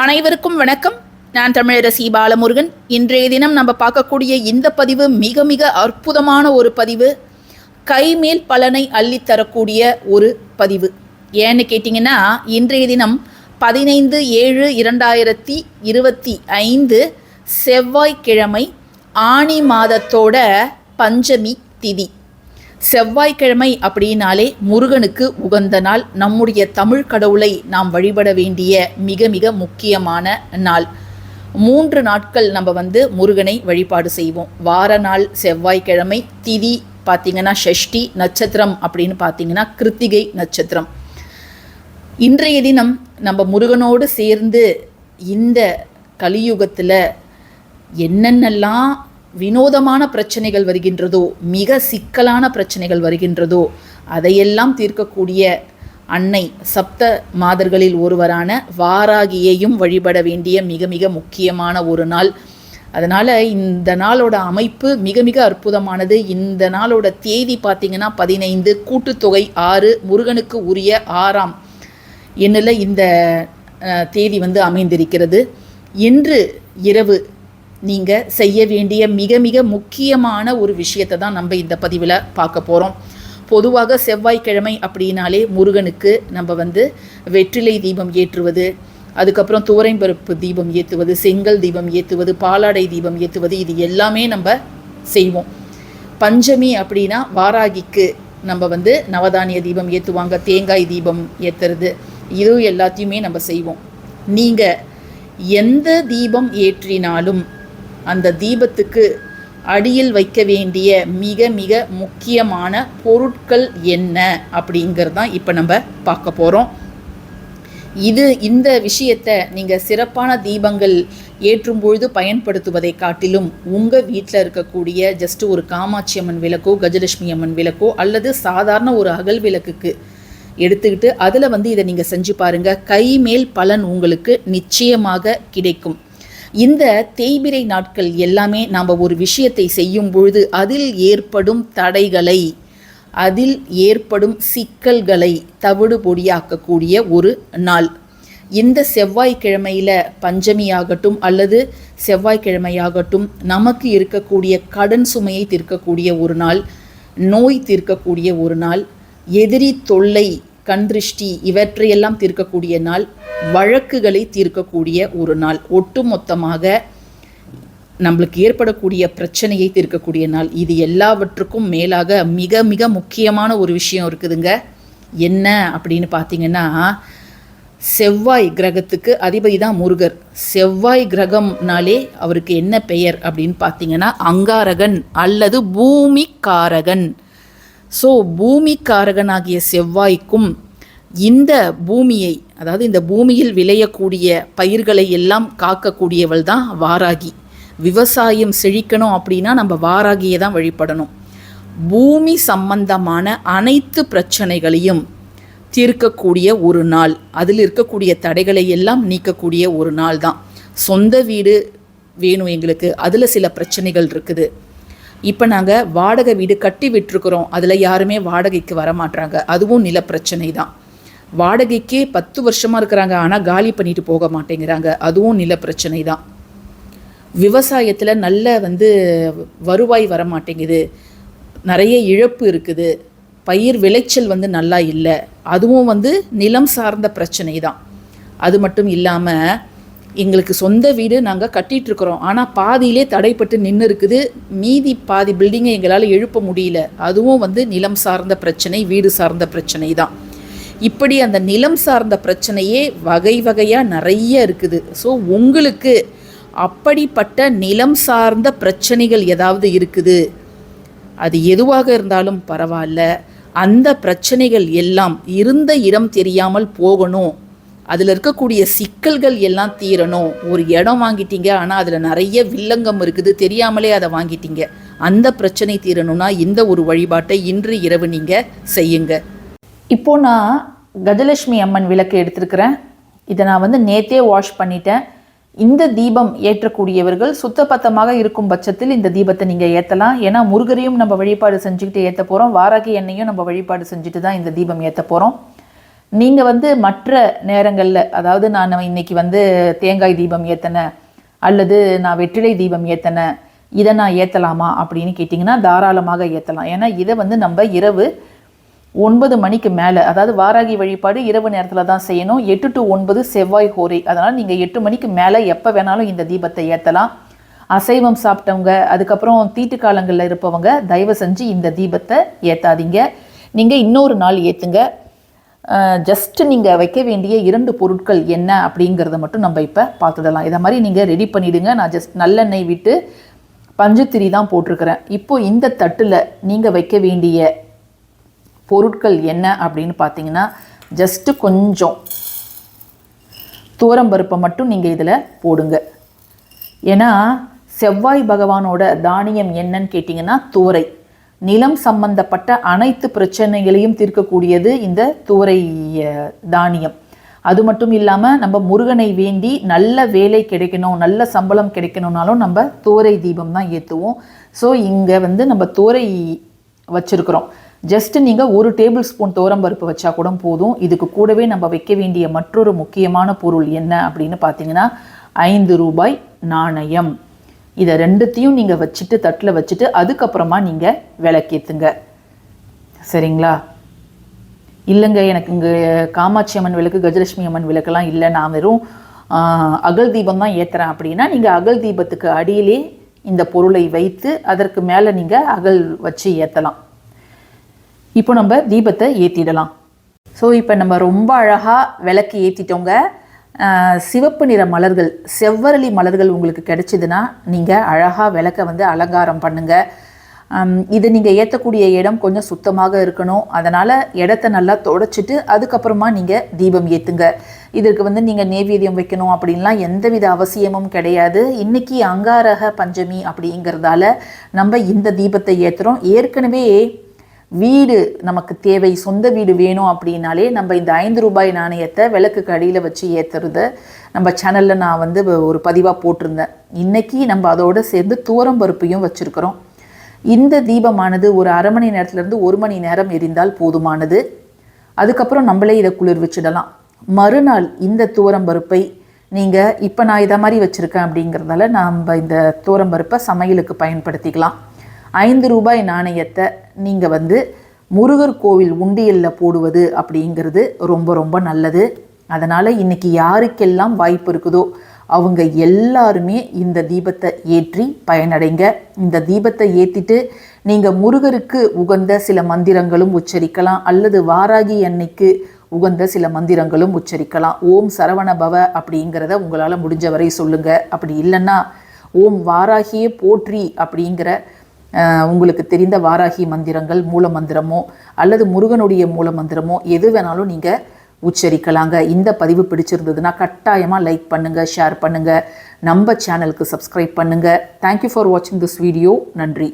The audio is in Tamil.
அனைவருக்கும் வணக்கம். நான் தமிழரசி பாலமுருகன். இன்றைய தினம் நம்ம பார்க்கக்கூடிய இந்த பதிவு மிக மிக அற்புதமான ஒரு பதிவு. கைமேல் பலனை அள்ளித்தரக்கூடிய ஒரு பதிவு. ஏன்னு கேட்டிங்கன்னா இன்றைய தினம் பதினைந்து ஏழு இரண்டாயிரத்தி இருபத்தி ஐந்து செவ்வாய்க்கிழமை ஆணி மாதத்தோட பஞ்சமி திதி. செவ்வாய்க்கிழமை அப்படின்னாலே முருகனுக்கு உகந்த நாள். நம்முடைய தமிழ் கடவுளை நாம் வழிபட வேண்டிய மிக மிக முக்கியமான நாள். மூன்று நாட்கள் நம்ம வந்து முருகனை வழிபாடு செய்வோம். வார நாள் செவ்வாய்க்கிழமை திதி பார்த்திங்கன்னா ஷஷ்டி நட்சத்திரம் அப்படின்னு பார்த்தீங்கன்னா கிருத்திகை நட்சத்திரம். இன்றைய தினம் நம்ம முருகனோடு சேர்ந்து இந்த கலியுகத்தில் என்னென்னலாம் வினோதமான பிரச்சனைகள் வருகின்றதோ மிக சிக்கலான பிரச்சனைகள் வருகின்றதோ அதையெல்லாம் தீர்க்கக்கூடிய அன்னை சப்த மாதர்களில் ஒருவரான வாராகியையும் வழிபட வேண்டிய மிக மிக முக்கியமான ஒரு நாள். அதனால் இந்த நாளோட அமைப்பு மிக மிக அற்புதமானது. இந்த நாளோட தேதி பார்த்திங்கன்னா பதினைந்து கூட்டுத்தொகை ஆறு முருகனுக்கு உரிய ஆறாம் எண்ணில் இந்த தேதி வந்து அமைந்திருக்கிறது. இன்று இரவு நீங்கள் செய்ய வேண்டிய மிக மிக முக்கியமான ஒரு விஷயத்தை தான் நம்ம இந்த பதிவில் பார்க்க போகிறோம் பொதுவாக செவ்வாய்க்கிழமை அப்படின்னாலே முருகனுக்கு நம்ம வந்து வெற்றிலை தீபம் ஏற்றுவது அதுக்கப்புறம் தூரைம்பருப்பு தீபம் ஏற்றுவது செங்கல் தீபம் ஏற்றுவது பாலாடை தீபம் ஏற்றுவது இது எல்லாமே நம்ம செய்வோம். பஞ்சமி அப்படின்னா வாராகிக்கு நம்ம வந்து நவதானிய தீபம் ஏற்றுவாங்க தேங்காய் தீபம் ஏற்றுறது இது எல்லாத்தையுமே நம்ம செய்வோம். நீங்கள் எந்த தீபம் ஏற்றினாலும் அந்த தீபத்துக்கு அடியில் வைக்க வேண்டிய மிக மிக முக்கியமான பொருட்கள் என்ன அப்படிங்கிறது தான் இப்போ நம்ம பார்க்க போகிறோம் இது இந்த விஷயத்தை நீங்கள் சிறப்பான தீபங்கள் ஏற்றும் பொழுது பயன்படுத்துவதை காட்டிலும் உங்கள் வீட்டில் இருக்கக்கூடிய ஜஸ்ட் ஒரு காமாட்சி அம்மன் விளக்கோ கஜலட்சுமி அம்மன் விளக்கோ அல்லது சாதாரண ஒரு அகல் விளக்குக்கு எடுத்துக்கிட்டு அதில் வந்து இதை நீங்கள் செஞ்சு பாருங்கள் கை மேல் பலன் உங்களுக்கு நிச்சயமாக கிடைக்கும். இந்த தேய்பிரை நாட்கள் எல்லாமே நாம் ஒரு விஷயத்தை செய்யும் பொழுது அதில் ஏற்படும் தடைகளை அதில் ஏற்படும் சிக்கல்களை தவிடு பொடியாக்கக்கூடிய ஒரு நாள். இந்த செவ்வாய்க்கிழமையில் பஞ்சமியாகட்டும் அல்லது செவ்வாய்க்கிழமையாகட்டும் நமக்கு இருக்கக்கூடிய கடன் சுமையை தீர்க்கக்கூடிய ஒரு நாள் நோய் தீர்க்கக்கூடிய ஒரு நாள் எதிரி தொல்லை கண்திருஷ்டி இவற்றையெல்லாம் தீர்க்கக்கூடிய நாள் வழக்குகளை தீர்க்கக்கூடிய ஒரு நாள். ஒட்டுமொத்தமாக நம்மளுக்கு ஏற்படக்கூடிய பிரச்சனையை தீர்க்கக்கூடிய நாள். இது எல்லாவற்றுக்கும் மேலாக மிக மிக முக்கியமான ஒரு விஷயம் இருக்குதுங்க. என்ன அப்படின்னு பார்த்தீங்கன்னா செவ்வாய் கிரகத்துக்கு அதிபதி தான் முருகர். செவ்வாய் கிரகம்னாலே அவருக்கு என்ன பெயர் அப்படின்னு பார்த்தீங்கன்னா அங்காரகன் அல்லது பூமிக்காரகன். ஸோ பூமிக்காரகனாகிய செவ்வாய்க்கும் இந்த பூமியை அதாவது இந்த பூமியில் விளையக்கூடிய பயிர்களை எல்லாம் காக்கக்கூடியவள் தான் வாராகி. விவசாயம் செழிக்கணும் அப்படின்னா நம்ம வாராகியை தான் வழிபடணும். பூமி சம்பந்தமான அனைத்து பிரச்சனைகளையும் தீர்க்கக்கூடிய ஒரு நாள் அதில் இருக்கக்கூடிய தடைகளை எல்லாம் நீக்கக்கூடிய ஒரு நாள் தான். சொந்த வீடு வேணும் எங்களுக்கு அதில் சில பிரச்சனைகள் இருக்குது. இப்போ நாங்கள் வாடகை வீடு கட்டி விட்டுருக்குறோம். அதில் யாருமே வாடகைக்கு வரமாட்டாங்க அதுவும் நில பிரச்சனை தான் வாடகைக்கே பத்து வருஷமாக இருக்கிறாங்க. ஆனால் காலி பண்ணிட்டு போக மாட்டேங்கிறாங்க. அதுவும் நில பிரச்சனை தான் விவசாயத்தில் நல்ல வந்து வருவாய் வர மாட்டேங்குது நிறைய இழப்பு இருக்குது. பயிர் விளைச்சல் வந்து நல்லா இல்லை. அதுவும் வந்து நிலம் சார்ந்த பிரச்சனை தான் அது மட்டும் இல்லாமல் எங்களுக்கு சொந்த வீடு நாங்கள் கட்டிகிட்ருக்குறோம் ஆனால் பாதியிலே தடைப்பட்டு நின்று இருக்குது மீதி பாதி பில்டிங்கை எங்களால் எழுப்ப முடியல. அதுவும் வந்து நிலம் சார்ந்த பிரச்சனை வீடு சார்ந்த பிரச்சனை தான். இப்படி அந்த நிலம் சார்ந்த பிரச்சனையே வகை வகையாக நிறைய இருக்குது. ஸோ உங்களுக்கு அப்படிப்பட்ட நிலம் சார்ந்த பிரச்சனைகள் ஏதாவது இருக்குது? அது எதுவாக இருந்தாலும் பரவாயில்ல. அந்த பிரச்சனைகள் எல்லாம் இருந்த இடம் தெரியாமல் போகணும். அதில் இருக்கக்கூடிய சிக்கல்கள் எல்லாம் தீரணும். ஒரு இடம் வாங்கிட்டீங்க ஆனால் அதில் நிறைய வில்லங்கம் இருக்குது. தெரியாமலே அதை வாங்கிட்டீங்க. அந்த பிரச்சனை தீரணும்னா இந்த ஒரு வழிபாட்டை இன்று இரவு நீங்கள் செய்யுங்க. இப்போ நான் கஜலட்சுமி அம்மன் விளக்கு எடுத்திருக்கிறேன். இதை நான் வந்து நேத்தே வாஷ் பண்ணிட்டேன். இந்த தீபம் ஏற்றக்கூடியவர்கள் சுத்தபத்தமாக இருக்கும் பட்சத்தில் இந்த தீபத்தை நீங்கள் ஏற்றலாம் ஏன்னா முருகரையும் நம்ம வழிபாடு செஞ்சுக்கிட்டு ஏற்ற போகிறோம் வாராகி எண்ணெயும் நம்ம வழிபாடு செஞ்சுட்டு தான் இந்த தீபம் ஏற்ற போகிறோம் நீங்கள் வந்து மற்ற நேரங்களில் அதாவது நான் இன்னைக்கு வந்து தேங்காய் தீபம் ஏற்றினேன் அல்லது நான் வெற்றிலை தீபம் ஏற்றினேன் இதை நான் ஏற்றலாமா அப்படின்னு கேட்டிங்கன்னா தாராளமாக ஏற்றலாம் ஏன்னா இதை வந்து நம்ம இரவு ஒன்பது மணிக்கு மேலே அதாவது வாராகி வழிபாடு இரவு நேரத்தில் தான் செய்யணும். எட்டு டு ஒன்பது செவ்வாய் ஹோரை. அதனால் நீங்கள் எட்டு மணிக்கு மேலே எப்போ வேணாலும் இந்த தீபத்தை ஏற்றலாம் அசைவம் சாப்பிட்டவங்க அதுக்கப்புறம் தீட்டு காலங்களில் இருப்பவங்க தயவு செஞ்சு இந்த தீபத்தை ஏற்றாதீங்க நீங்கள் இன்னொரு நாள் ஏற்றுங்க ஜஸ்ட் நீங்கள் வைக்க வேண்டிய இரண்டு பொருட்கள் என்ன அப்படிங்கிறத மட்டும் நம்ம இப்போ பார்த்துடலாம். இதை மாதிரி நீங்கள் ரெடி பண்ணிவிடுங்க நான் ஜஸ்ட் நல்லெண்ணெய் விட்டு பஞ்சுத்திரி தான் போட்டிருக்கிறேன். இப்போது இந்த தட்டில் நீங்கள் வைக்க வேண்டிய பொருட்கள் என்ன அப்படின்னு பார்த்தீங்கன்னா ஜஸ்ட்டு கொஞ்சம் தூரம்பருப்பை மட்டும் நீங்கள் இதில் போடுங்க. ஏன்னா செவ்வாய் பகவானோட தானியம் என்னன்னு கேட்டிங்கன்னா தூரை நிலம் சம்பந்தப்பட்ட அனைத்து பிரச்சனைகளையும் தீர்க்கக்கூடியது இந்த தூரை தானியம். அது மட்டும் இல்லாமல் நம்ம முருகனை வேண்டி நல்ல வேலை கிடைக்கணும் நல்ல சம்பளம் கிடைக்கணும்னாலும் நம்ம தோரை தீபம் தான் ஏற்றுவோம் ஸோ இங்கே வந்து நம்ம தோரை வச்சுருக்குறோம். ஜஸ்ட் நீங்கள் ஒரு டேபிள் ஸ்பூன் பருப்பு வச்சா கூட போதும். இதுக்கு கூடவே நம்ம வைக்க வேண்டிய மற்றொரு முக்கியமான பொருள் என்ன அப்படின்னு பார்த்தீங்கன்னா ஐந்து ரூபாய் நாணயம். இதை ரெண்டுத்தையும் நீங்கள் வச்சுட்டு தட்டில் வச்சுட்டு அதுக்கப்புறமா நீங்கள் விளக்கேற்றுங்க சரிங்களா? இல்லைங்க எனக்கு இங்கே காமாட்சி அம்மன் விளக்கு கஜலட்சுமி அம்மன் விளக்கெல்லாம் இல்லை. நான் வெறும் அகல் தீபம் தான் ஏற்றுறேன் அப்படின்னா நீங்கள் அகல் தீபத்துக்கு அடியிலே இந்த பொருளை வைத்து அதற்கு மேலே நீங்கள் அகல் வச்சு ஏற்றலாம் இப்போ நம்ம தீபத்தை ஏற்றிடலாம் ஸோ இப்போ நம்ம ரொம்ப அழகாக விளக்கு ஏற்றிட்டோங்க சிவப்பு நிற மலர்கள் செவ்வரளி மலர்கள் உங்களுக்கு கிடைச்சிதுன்னா நீங்கள் அழகாக விளக்க வந்து அலங்காரம் பண்ணுங்கள் இது நீங்கள் ஏற்றக்கூடிய இடம் கொஞ்சம் சுத்தமாக இருக்கணும். அதனால் இடத்த நல்லா தொடச்சிட்டு அதுக்கப்புறமா நீங்கள் தீபம் ஏற்றுங்க இதற்கு வந்து நீங்கள் நேவேதியம் வைக்கணும் அப்படின்லாம் எந்தவித அவசியமும் கிடையாது. இன்னைக்கு அங்காரக பஞ்சமி அப்படிங்கிறதால நம்ம இந்த தீபத்தை ஏற்றுறோம் ஏற்கனவே வீடு நமக்கு தேவை சொந்த வீடு வேணும் அப்படின்னாலே நம்ம இந்த ஐந்து ரூபாய் நாணயத்தை விளக்குக்கு அடியில் வச்சு ஏற்றுறத நம்ம சேனலில் நான் வந்து ஒரு பதிவாக போட்டிருந்தேன். இன்றைக்கி நம்ம அதோடு சேர்ந்து தூரம் பருப்பையும் வச்சுருக்கிறோம். இந்த தீபமானது ஒரு அரை மணி நேரத்துலேருந்து ஒரு மணி நேரம் எரிந்தால் போதுமானது. அதுக்கப்புறம் நம்மளே இதை குளிர்விச்சிடலாம் மறுநாள் இந்த தூரம்பருப்பை நீங்கள் இப்போ நான் இதை மாதிரி வச்சுருக்கேன் அப்படிங்கிறதால நம்ம இந்த தூரம்பருப்பை சமையலுக்கு பயன்படுத்திக்கலாம். ஐந்து ரூபாய் நாணயத்தை நீங்கள் வந்து முருகர் கோவில் உண்டியலில் போடுவது அப்படிங்கிறது ரொம்ப ரொம்ப நல்லது. அதனால் இன்றைக்கி யாருக்கெல்லாம் வாய்ப்பு இருக்குதோ அவங்க எல்லாருமே இந்த தீபத்தை ஏற்றி பயனடைங்க. இந்த தீபத்தை ஏற்றிட்டு நீங்கள் முருகருக்கு உகந்த சில மந்திரங்களும் உச்சரிக்கலாம். அல்லது வாராகி அன்னைக்கு உகந்த சில மந்திரங்களும் உச்சரிக்கலாம். ஓம் சரவண பவ அப்படிங்கிறத உங்களால் முடிஞ்ச வரை சொல்லுங்கள் அப்படி இல்லைன்னா ஓம் வாராகியே போற்றி அப்படிங்கிற உங்களுக்கு தெரிந்த வாராகி மந்திரங்கள் மூல மந்திரமோ அல்லது முருகனுடைய மூல மந்திரமோ எது வேணாலும் நீங்கள் உச்சரிக்கலாங்க. இந்த பதிவு பிடிச்சிருந்ததுன்னா கட்டாயமாக லைக் பண்ணுங்கள் ஷேர் பண்ணுங்கள் நம்ம சேனலுக்கு சப்ஸ்கிரைப் பண்ணுங்கள் தேங்க்யூ ஃபார் வாட்சிங் திஸ் வீடியோ நன்றி.